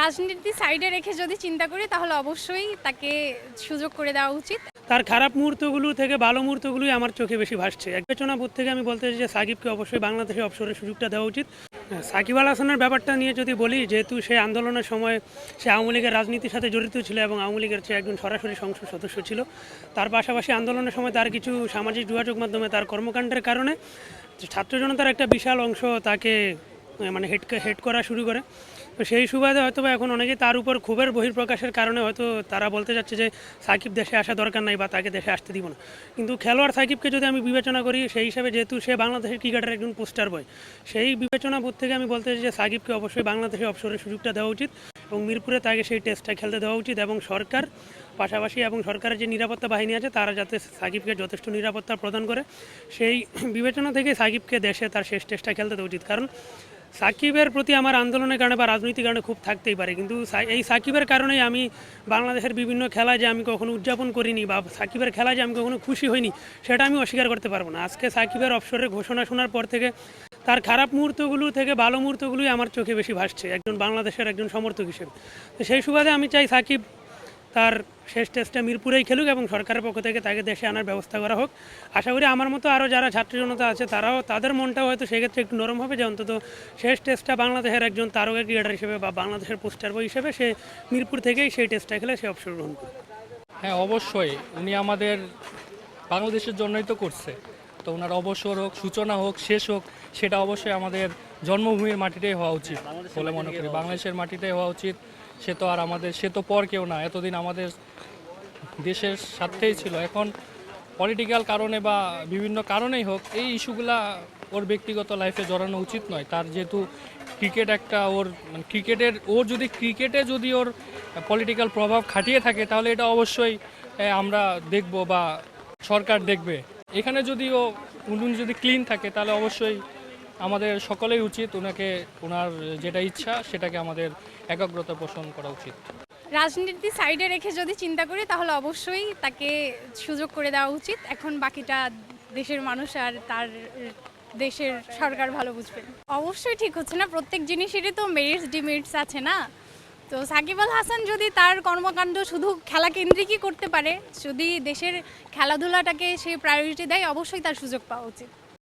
রাজনীতি সাইডে রেখে যদি চিন্তা করি, তাহলে অবশ্যই তাকে সুযোগ করে দেওয়া উচিত। তার খারাপ মুহূর্তগুলো থেকে ভালো মুহূর্তগুলোই আমার চোখে বেশি ভাসছে। এক বিবেচনা বোধ থেকে আমি বলতে চাই যে সাকিবকে অবশ্যই বাংলাদেশে অবসরের সুযোগটা দেওয়া উচিত। সাকিব আল হাসানের ব্যাপারটা নিয়ে যদি বলি, যেহেতু সে আন্দোলনের সময় সে আওয়ামী লীগের রাজনীতির সাথে জড়িত ছিল এবং আওয়ামী লীগের চেয়ে একজন সরাসরি সংসদ সদস্য ছিল, তার পাশাপাশি আন্দোলনের সময় তার কিছু সামাজিক যোগাযোগ মাধ্যমে তার কর্মকাণ্ডের কারণে ছাত্র জনতার একটা বিশাল অংশ তাকে মানে হেড হেড করা শুরু করে। তো সেই সুবাদে হয়তো এখন অনেকেই তার উপর ক্ষোভের বহির্প্রকাশের কারণে হয়তো তারা বলতে যাচ্ছে যে সাকিব দেশে আসা দরকার নাই বা তাকে দেশে আসতে দিব না। কিন্তু খেলোয়াড় সাকিবকে যদি আমি বিবেচনা করি, সেই হিসাবে যেহেতু সে বাংলাদেশের ক্রিকেটের একজন পোস্টার বয়, সেই বিবেচনা বোধ থেকে আমি বলতে চাই যে সাকিবকে অবশ্যই বাংলাদেশে অবসরের সুযোগটা দেওয়া উচিত এবং মিরপুরে তাকে সেই টেস্টটা খেলতে দেওয়া উচিত এবং সরকার পাশাপাশি এবং সরকারের যে নিরাপত্তা বাহিনী আছে, তারা যাতে সাকিবকে যথেষ্ট নিরাপত্তা প্রদান করে, সেই বিবেচনা থেকে সাকিবকে দেশে তার শেষ টেস্টটা খেলতে দেওয়া উচিত। কারণ সাকিবের প্রতি আমার আন্দোলনের কারণে বা রাজনৈতিক কারণে খুব থাকতেই পারে। কিন্তু এই সাকিবের কারণেই আমি বাংলাদেশের বিভিন্ন খেলায় যে আমি কখনো উদযাপন করিনি বা সাকিবের খেলায় যে আমি কখনো খুশি হইনি, সেটা আমি অস্বীকার করতে পারব না। আজকে সাকিবের অবসরের ঘোষণা শোনার পর থেকে তার খারাপ মুহূর্তগুলো থেকে ভালো মুহূর্তগুলোই আমার চোখে বেশি ভাসছে, একজন বাংলাদেশের একজন সমর্থক হিসেবে। তো সেই সুবাদে আমি চাই সাকিব তার শেষ টেস্টটা মিরপুরেই খেলুক এবং সরকারের পক্ষ থেকে তাকে দেশে আনার ব্যবস্থা করা হোক। আশা করি আমার মতো আরও যারা ছাত্র জনতা আছে, তারাও তাদের মনটাও হয়তো সেক্ষেত্রে একটু নরম হবে যে অন্তত শেষ টেস্টটা বাংলাদেশের একজন তারকা ক্রিকেটার হিসেবে বা বাংলাদেশের পোস্টার বই হিসেবে সে মিরপুর থেকেই সেই টেস্টটা খেলে সে অবসর গ্রহণ করবে হ্যাঁ অবশ্যই। উনি আমাদের বাংলাদেশের জন্যই তো করছে। তো ওনার অবসর হোক, সূচনা হোক, শেষ হোক, সেটা অবশ্যই আমাদের জন্মভূমির মাটিতেই হওয়া উচিত বলে মনে করি। বাংলাদেশের মাটিতেই হওয়া উচিত। সে তো আর আমাদের, সে তো পর কেউ না। এতদিন আমাদের দেশের সাথেই ছিল। এখন পলিটিক্যাল কারণে বা বিভিন্ন কারণেই হোক, এই ইস্যুগুলা ওর ব্যক্তিগত লাইফে জড়ানো উচিত নয়। তার যেহেতু ক্রিকেট একটা ওর মানে ক্রিকেটের, ওর যদি ক্রিকেটে যদি ওর পলিটিক্যাল প্রভাব খাটিয়ে থাকে, তাহলে এটা অবশ্যই আমরা দেখব বা সরকার দেখবে। এখানে যদি ও যদি ক্লিন থাকে, তাহলে অবশ্যই আমাদের সকলেই উচিত ওনাকে, ওনার যেটা ইচ্ছা সেটাকে আমাদের একাগ্রতা পোষণ করা উচিত। রাজনীতি সাইডে রেখে যদি চিন্তা করি, তাহলে অবশ্যই তাকে সুযোগ করে দেওয়া উচিত। এখন বাকিটা দেশের মানুষ আর তার দেশের সরকার ভালো বুঝবেন অবশ্যই ঠিক হচ্ছে না, প্রত্যেক জিনিসেরই তো মেরিটস ডিমেরিটস আছে না? তো সাকিব আল হাসান যদি তার কর্মকাণ্ড শুধু খেলা কেন্দ্রিকই করতে পারে, যদি দেশের খেলাধুলাটাকে সে প্রায়োরিটি দেয়, অবশ্যই তার সুযোগ পাওয়া উচিত।